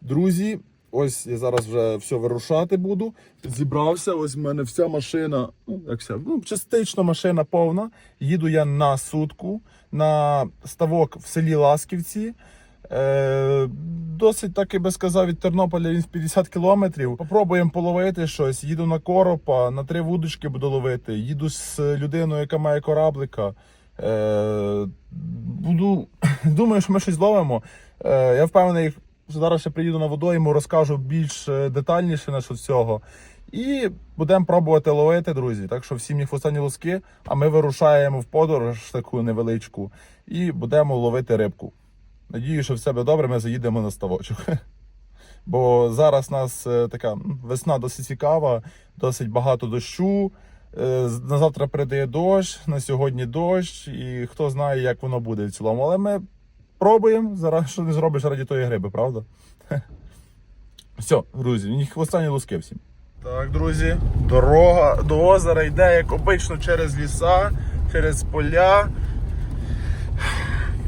Друзі, ось я зараз вже все вирушати буду. Зібрався, ось в мене вся машина, ну як вся, ну, частично машина повна. Їду я на сутку на ставок в селі Ласківці. Е, досить так і би сказав, від Тернополя він в 50 кілометрів. Попробуємо половити щось. Їду на коропа, на три вудочки буду ловити. Їду з людиною, яка має кораблика. Е, буду, думаю, що ми щось зловимо. Е, я впевнений, зараз ще приїду на водойму, розкажу більш е, детальніше на цього. І будемо пробувати ловити, друзі. Так що всім їх останні луски, а ми вирушаємо в подорож таку невеличку і будемо ловити рибку. Надію, що все буде добре, ми заїдемо на ставочок. Бо зараз у нас е, така весна досить цікава, досить багато дощу. Е, На завтра прийде дощ, на сьогодні дощ, і хто знає, як воно буде в цілому. Але ми пробуємо. Зараз що не зробиш раді тої гриби, правда? Все, друзі, їх останні луски всім. Так, друзі, дорога до озера йде, як обично, через ліса, через поля.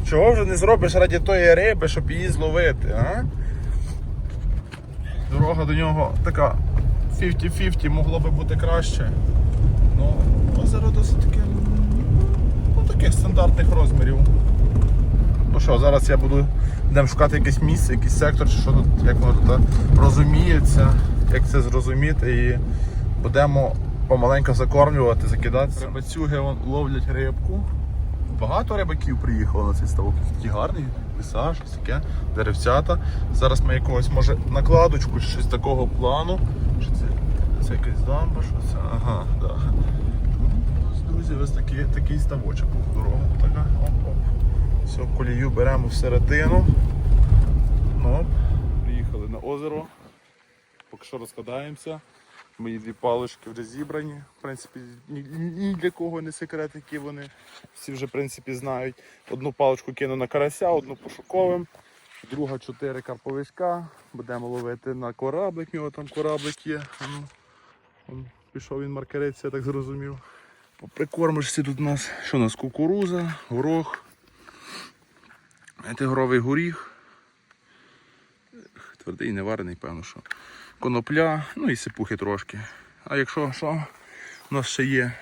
Чого вже не зробиш раді тої риби, щоб її зловити, а? Дорога до нього така 50-50, могло би бути краще. Ну, озеро досить таке, ну, таких стандартних розмірів. Ну що, зараз я буду йдемо шукати якесь місце, якийсь сектор, чи що тут, як воно тут розуміється, як це зрозуміти, і будемо помаленьку закормлювати, закидати. Рибацюги ловлять рибку. Багато рибаків приїхало на цей ставок, який гарний, ліса, щось таке, деревцята. Зараз ми якогось, може, накладочку, щось такого плану. Що це? Це якась дамба, що це? Ага, так. Да. Друзі, ось такий, такий ставочок. Дорога така. Оп-оп. Все, колію беремо всередину. Ну. Приїхали на озеро. Поки що розкладаємося. Мої дві палички вже зібрані. В принципі, ні, для кого не секрет, які вони всі вже в принципі знають. Одну паличку кину на карася, одну пошуковим, друга чотири карповичка. Будемо ловити на кораблик, у нього там кораблик є. Ну, пішов він маркериться, я так зрозумів. По прикормочці тут у нас що у нас кукуруза, горох, тигровий горіх. Твердий, не варений, певно, що. Конопля, ну і сипухи трошки. А якщо що, у нас ще є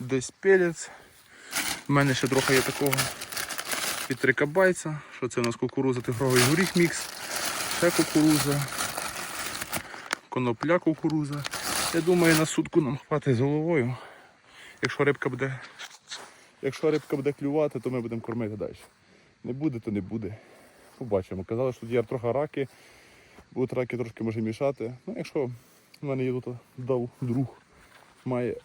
десь пелець. У мене ще трохи є такого від трикабайця. Що це у нас кукуруза, тигровий горіх мікс. Це кукуруза. Конопля кукуруза. Я думаю, на сутку нам хватить з головою. Якщо рибка буде. Якщо рибка буде клювати, то ми будемо кормити далі. Не буде, то не буде. Побачимо. Казали, що тут є трохи раки. Будуть раки трошки може мішати. Ну, якщо в мене є тут дав друг, має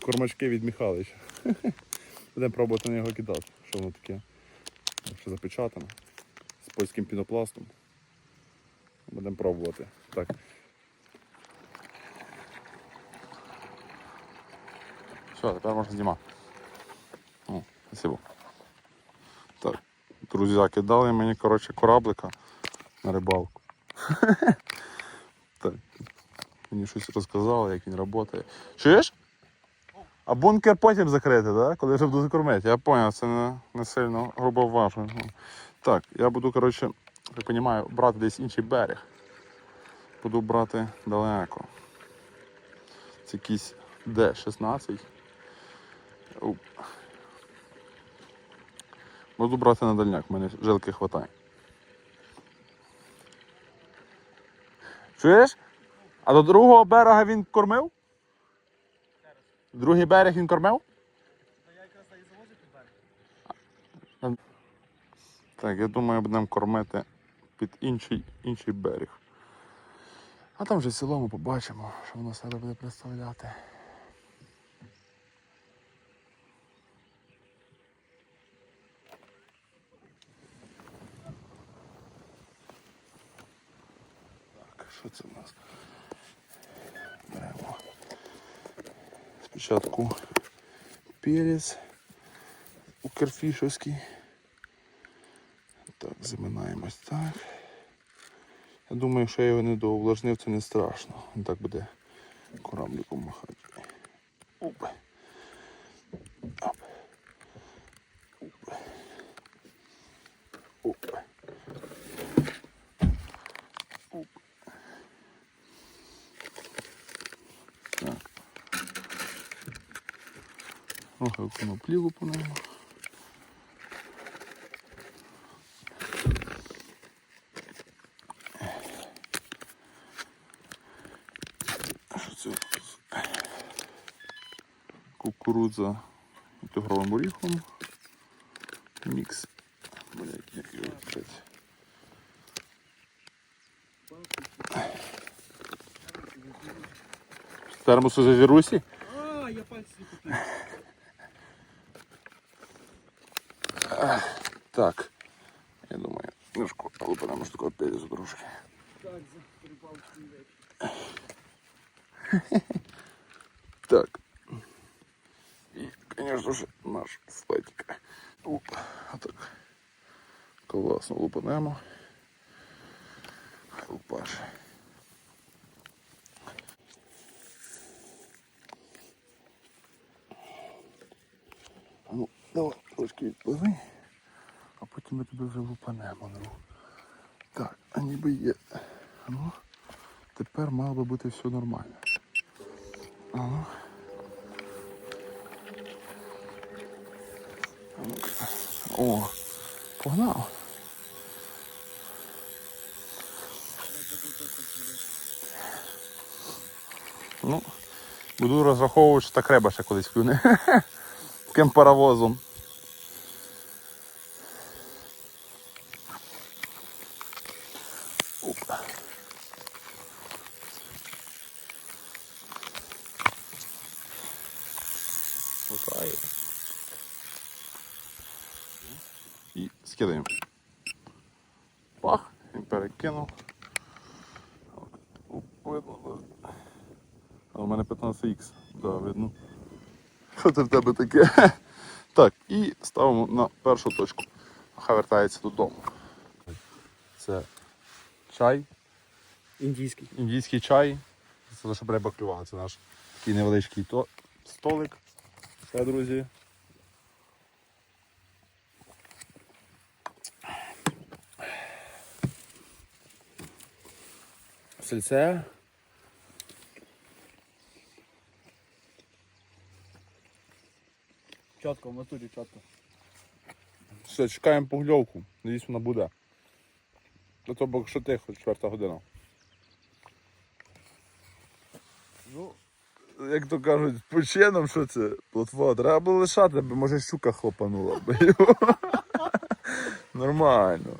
кормачки від Михайловича. Будемо пробувати на нього кидати. Що воно таке? Ще запечатано. З польським пінопластом. Будемо пробувати. Так. Все, тепер можна знімати. Спасибо. Так, друзяки дали мені, коротше, кораблика на рибалку. так. Мені щось розказали, як він працює. Чуєш? А бункер потім закрити, да? коли вже буду кормити. Я зрозумів, це не, не сильно грубо важко. Так, я буду, коротше, як розумію, брати десь інший берег. Буду брати далеко. Це якийсь Д-16. Буду брати на дальняк, в мене жилки хватає. Чуєш? А до другого берега він кормив? Другий берег він кормив? Так, я думаю, будемо кормити під інший, інший берег. А там вже в цілому побачимо, що воно себе буде представляти. Що це у нас? Беремо спочатку перець укрфішовський. Так, заминаємось так. Я думаю, що я його не доувлажнив, це не страшно. Так буде корабликом махати. Оп. Оп. Оп. Оп. Оп. Так. Трохи коноплі лупанемо. Що це? Кукурудза інтегровим оріхом. Мікс. Блять, як його відкрити. Термосу за Я думаю, ну шко, але потому такого перезу трошки. Так, Так. І, конечно же, наш слайдик. Оп, отак. Класно лупанемо. Лупаш. Ну, давай трошки відпливи, а потім ми тебе вже лупанемо. Ну. Так, а ніби є. Ну, тепер мало би бути все нормально. Ага. Ну-ка. О, погнав. Ну, буду розраховувати, що так риба ще колись клюне. Таким паровозом. Опа. Лутає. І скидаємо. Пах, він перекинув. Оп, Видно, да. А у мене 15х, да, видно. Що це в тебе таке? Так, і ставимо на першу точку. Хай вертається додому. Це чай, Індійський. індійський чай. Це те, щоб риба. Це наш такий невеличкий то- столик. Це, друзі. Сельце. Чітко, в натурі чітко. Все, чекаємо погльовку. Надіюсь, вона буде. До того, що тихо, четверта година. Ну, як то кажуть, почином, що це? Плотва, треба було лишати, бо може щука хлопанула. Нормально.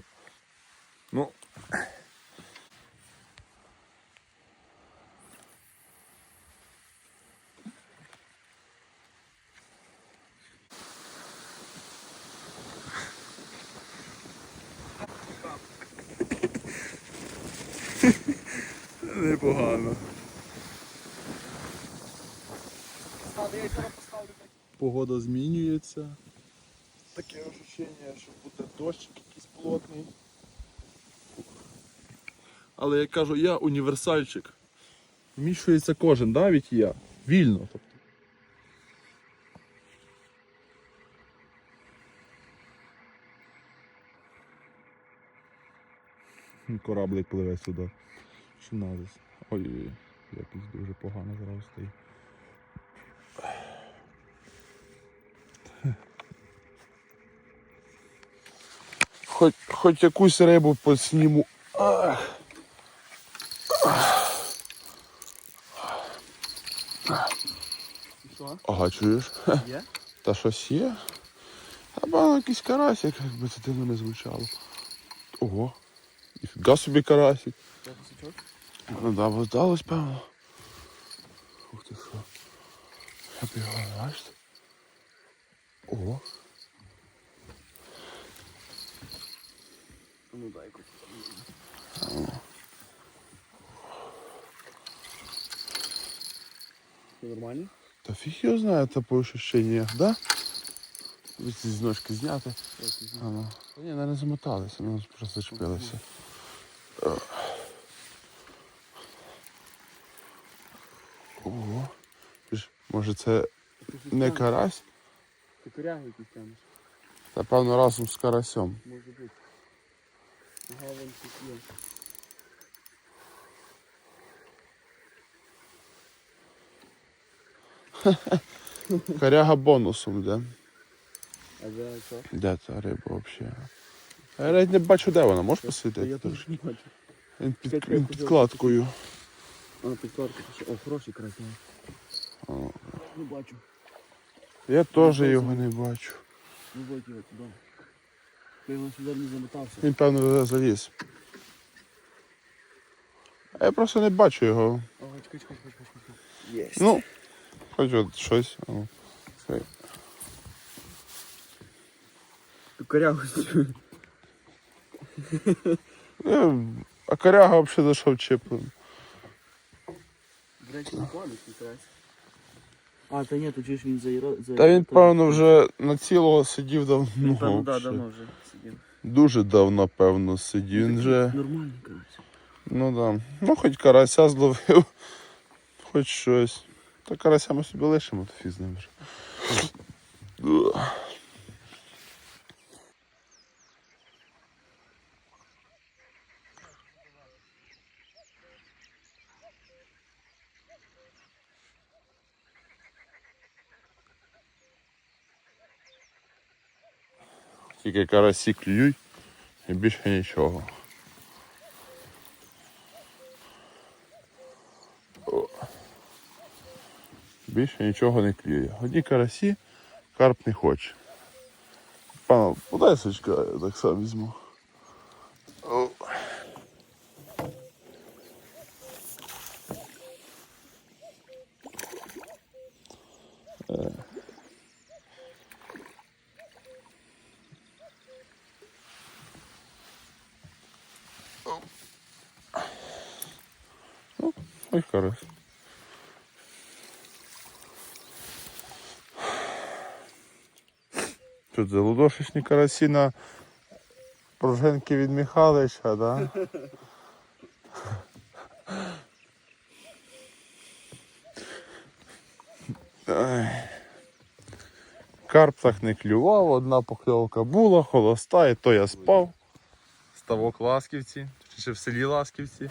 Непогано. Я. Погода змінюється. Таке ощущення, що буде дощик якийсь плотний. Але як кажу, я універсальчик. Вміщується кожен, навіть я. Вільно. Тобто. Кораблик пливе сюди. Чи назис. Ой-ой-ой, якийсь дуже погано зараз стоїть. Хоч, хоч якусь рибу посніму. Ах. Що? Ага, чуєш? Є? Та щось є? Або якийсь карасик, як би це дивно не звучало. Ого. Іфіга собі карасик. Я посічок. Ну здалось, певно. Ух ти що. Я б його бачите. Ого. Ну дай. Все нормально? Та фіг його знає, та по ощущениях, да? Ці з ножки зняти. Ну. Ні, не замоталися, вони просто зачепилися. Ого. Ти ж, Може це не карась? Ти коряги якісь тянеш. Та певно разом з карасем. Може бути. Ага, вон тут є. Коряга бонусом йде. А де що? Де ця риба взагалі? Я навіть не бачу, де вона, можеш посвітити? я теж не бачу. Він під, Чекай, під кладкою. А, підкорка. О, хороший красивий. Не бачу. Я теж його не бачу. Не бойте його туди. Я його сюди не замотався. Він, певно, заліз. А я просто не бачу його. Ага, чекай, чекай, чекай, чекай. Єсть. Ну, хоч от щось. О, окей. Ти корягу. Е, А коряга взагалі зайшов чіплим. До речі, не палить якраз. А, та ні, тут ж він заїра... за... Та він, певно, вже на цілого сидів давно. Він, певно, да, давно вже сидів. Дуже давно, певно, сидів. Він вже. Нормальний карась. Ну да. Ну, хоч карася зловив, хоч щось. Та карася ми собі лишимо, то фізним. вже. Тільки карасі клюють і більше нічого. Більше нічого не клює. Одні карасі, карп не хоче. Пана, подай сачка, я так само візьму. Тут залудошечні карасі на пружинки від Михайловича, да? Ай. Карп так не клював, одна покльовка була, холоста, і то я спав. Ставок Ласківці, ще в селі Ласківці.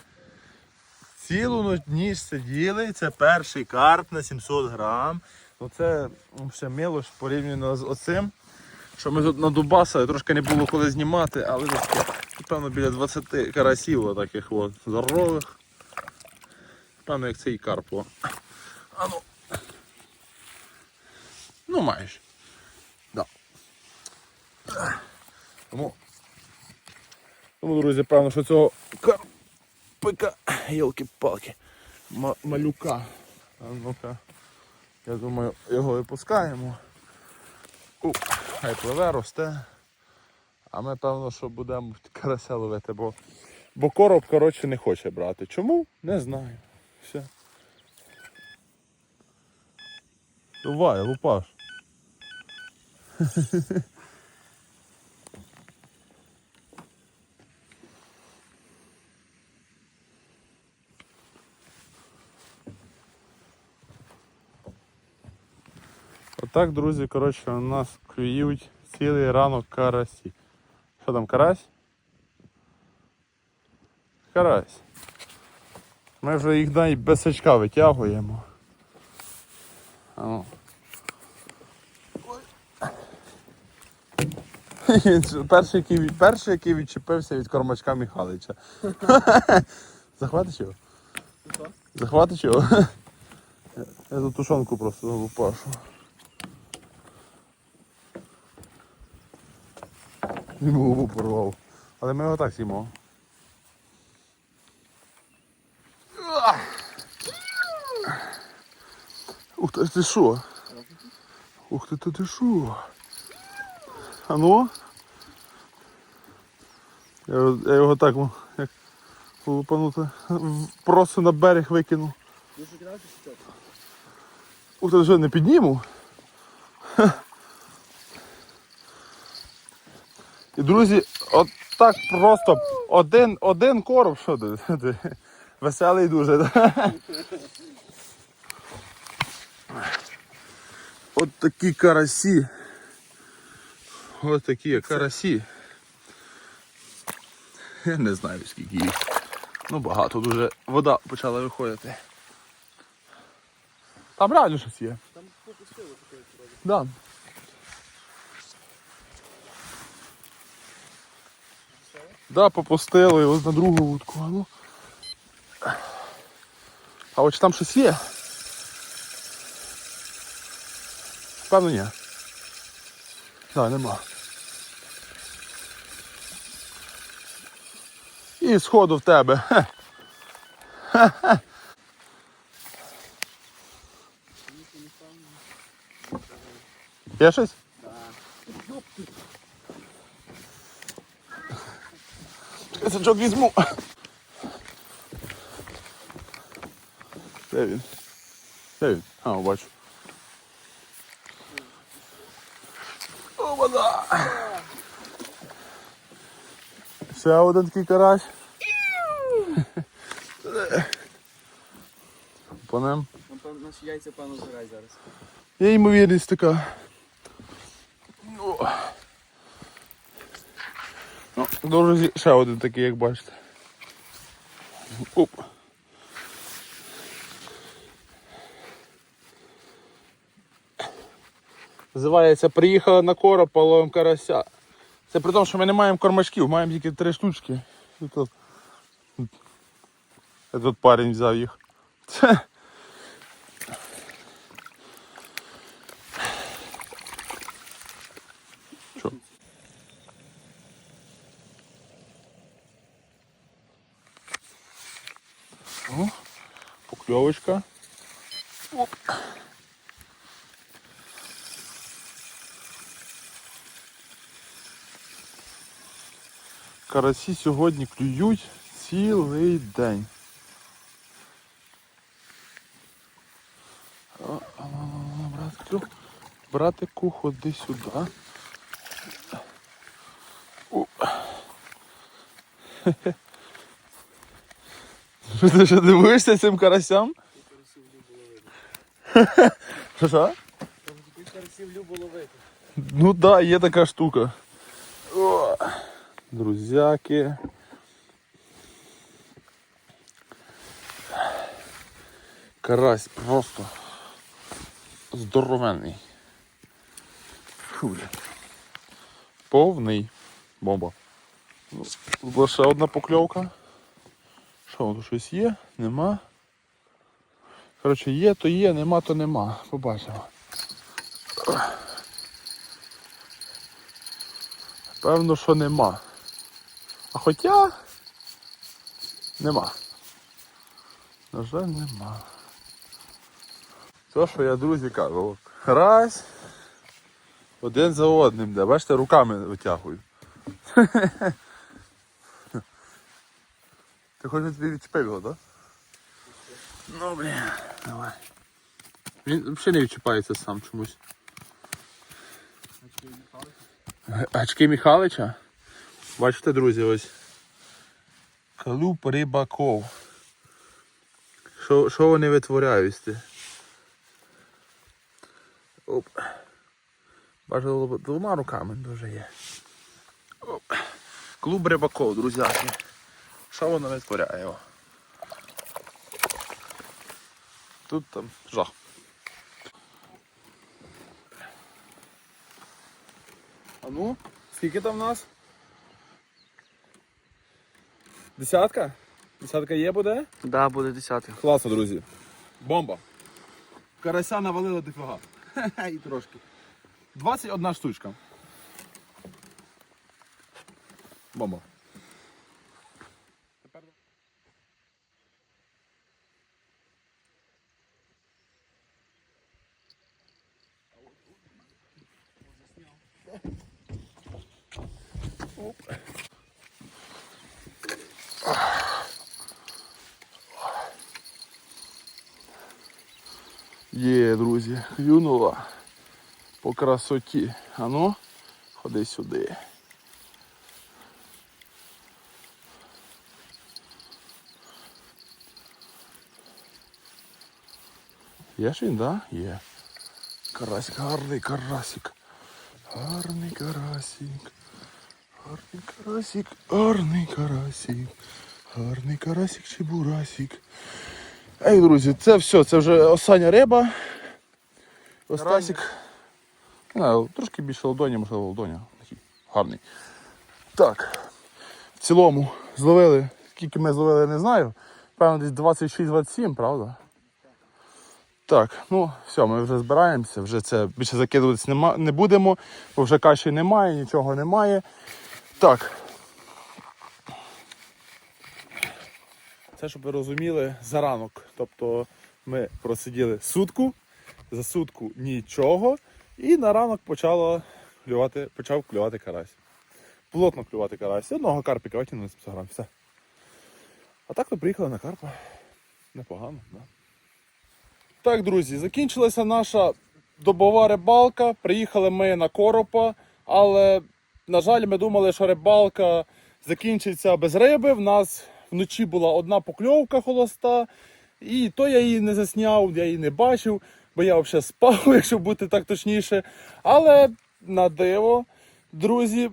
Цілу ніч сиділи, це перший карп на 700 грам. Ну це ну, ще милош порівняно з оцим. Що ми тут надубасили, трошки не було коли знімати, але тут напевно біля 20 карасів таких от здорових. Певно, як цей карп. о. А ну. Ну майже. Да. Тому, тому, друзі, певно, що цього карпика, йолки-палки, малюка. А ну-ка. Я думаю, його випускаємо. У, хай пливе, росте. А ми, певно, що будемо карася ловити, бо, бо короб, коротше, не хоче брати. Чому? Не знаю. Все. Давай, лупаш. Отак, друзі, коротше, у нас клюють цілий ранок карасі. Що там, карась? Карась. Ми вже їх навіть без сачка витягуємо. Ну. Перший, який, перший, який відчепився від кормачка Михайлича. Захватиш його? Захватиш його? Я за тушонку просто залупашу. Йому губу порвав. Але ми його так з'їмо. Ух ти, ти що? Ух ти, ти, ти що? А ну? Я, я його так о, як лупанути. Просто на берег викинув. Ух ти, що, не підніму? Ха. І друзі, от так просто один, один короб, що ти? Веселий дуже. От такі карасі. От такі карасі. Я не знаю скільки їх. Ну багато дуже. Вода почала виходити. Там реально щось є. Там попустило таке. Да. Да, попустили ось на другу вудку. А, ну. а от там щось є? Певно ні. Да, нема. І сходу в тебе. Хе. Хе-хе. Є щось? Я сачок візьму. Де він? Де він? А, бачу. О, вода! Ще один такий карась. По ним. Наші яйця певно збирай зараз. Є ймовірність така. О. Ну, друзі, ще один такий, як бачите. Оп. Називається Приїхали на короб, половим карася. Це при тому, що ми не маємо кормачків, маємо тільки три штучки. І тут, тут парень взяв їх. Це. Покльовочка. Карасі сьогодні клюють цілий день. Братку, братику, ходи сюди. О. Ти що дивишся цим карасям? Що що? Там карасів любо ловити. Ну да, є така штука. О, друзяки. Карась просто здоровенний. Фу. Повний. Бомба. Була ще одна покльовка. Що, щось є? Нема. Коротше, є, то є, нема, то нема. Побачимо. Певно, що нема. А хоча нема. На жаль, нема. Це, що я друзі кажу. Раз. Один за одним, де. Бачите, руками витягую. Ти хочеш тобі відчепив його, так? Ну, блін, давай. Він взагалі не відчіпається сам чомусь. Очки Михайло. Г- Гачки Михайлича. Бачите, друзі, ось. Калуп рибаков. Що, вони витворяють? Оп. Бажано двома руками дуже є. Оп. Клуб рибаков, друзяки. Що воно витворяє? Тут там жах. А ну, скільки там в нас? Десятка? Десятка є буде? Да, буде десятка. Класно, друзі. Бомба. Карася навалила дофіга. І трошки. 21 штучка. Бомба. Є, друзі, клюнула по красоті. Ану, ходи сюди. Є ж він, да? Є. Карасик, гарний карасик. Гарний карасик. Гарний карасик, гарний карасик, гарний карасик чи бурасик. Ей, друзі, це все, це вже остання риба. Остасик. Трошки більше ладоні, можливо, ладоня. Гарний. Так. В цілому зловили, скільки ми зловили, не знаю. Певно, десь 26-27, правда? Так, ну все, ми вже збираємося, вже це більше закидуватись нема, не будемо, бо вже каші немає, нічого немає. Так. Це, щоб ви розуміли, за ранок. Тобто ми просиділи сутку, за сутку нічого, і на ранок почало клювати, почав клювати карась. Плотно клювати карась. Одного карпіка витягнули з 500 грам, все. А так ми приїхали на карпа. Непогано, да? Так, друзі, закінчилася наша добова рибалка. Приїхали ми на коропа, але, на жаль, ми думали, що рибалка закінчиться без риби. В нас вночі була одна покльовка холоста, і то я її не засняв, я її не бачив, бо я взагалі спав, якщо бути так точніше. Але на диво, друзі,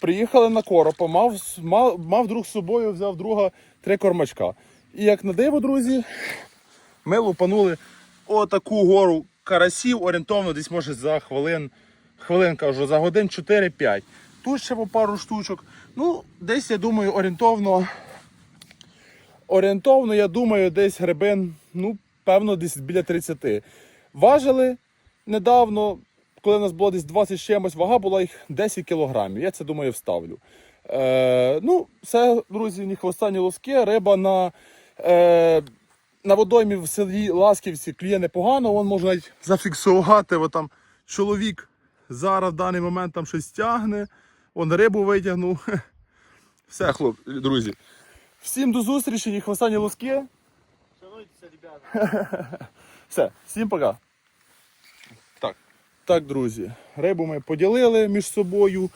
приїхали на коропа, мав, мав, мав друг з собою, взяв друга три кормачка. І як на диво, друзі, ми лупанули отаку гору карасів, орієнтовно десь може за хвилин, хвилин кажу, за годин 4-5. Тут ще по пару штучок. Ну, десь, я думаю, орієнтовно. Орієнтовно, я думаю, десь грибин, ну, певно, десь біля 30. Важили недавно, коли у нас було десь 20 з чимось, вага була їх 10 кілограмів. Я це думаю вставлю. Е, ну, все, друзі, ні хвоста, ні лоски. Риба на, е, на водоймі в селі Ласківці клює непогано. Вон можна навіть зафіксувати. От там чоловік зараз в даний момент там щось тягне. Вон рибу витягнув. Все, хлоп, друзі. Всім до зустрічі, ні хвоста, лоски. Шануйтеся, ребята. Все, всім пока. Так. Так, друзі, рибу ми поділили між собою.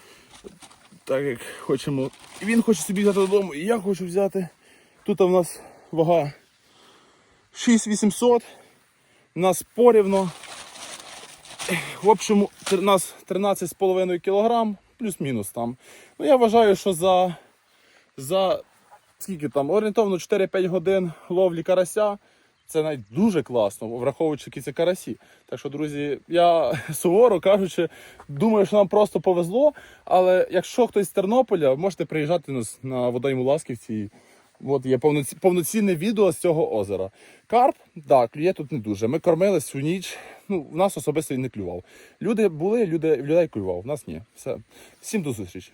Так як хочемо. Він хоче собі взяти додому, і я хочу взяти. Тут у нас вага 6800. У нас порівно. В общому, у нас 13,5 кг, плюс-мінус там. Ну, я вважаю, що за, за скільки там, орієнтовно 4-5 годин ловлі карася. Це навіть дуже класно, враховуючи які карасі. Так що, друзі, я суворо кажучи, думаю, що нам просто повезло. Але якщо хтось з Тернополя, можете приїжджати на водойму Ласківці. От є повноці, повноцінне відео з цього озера. Карп, так, клює тут не дуже. Ми кормили всю ніч. Ну, в нас особисто він не клював. Люди були, люди, людей клював, в нас ні. Все. Всім до зустрічі.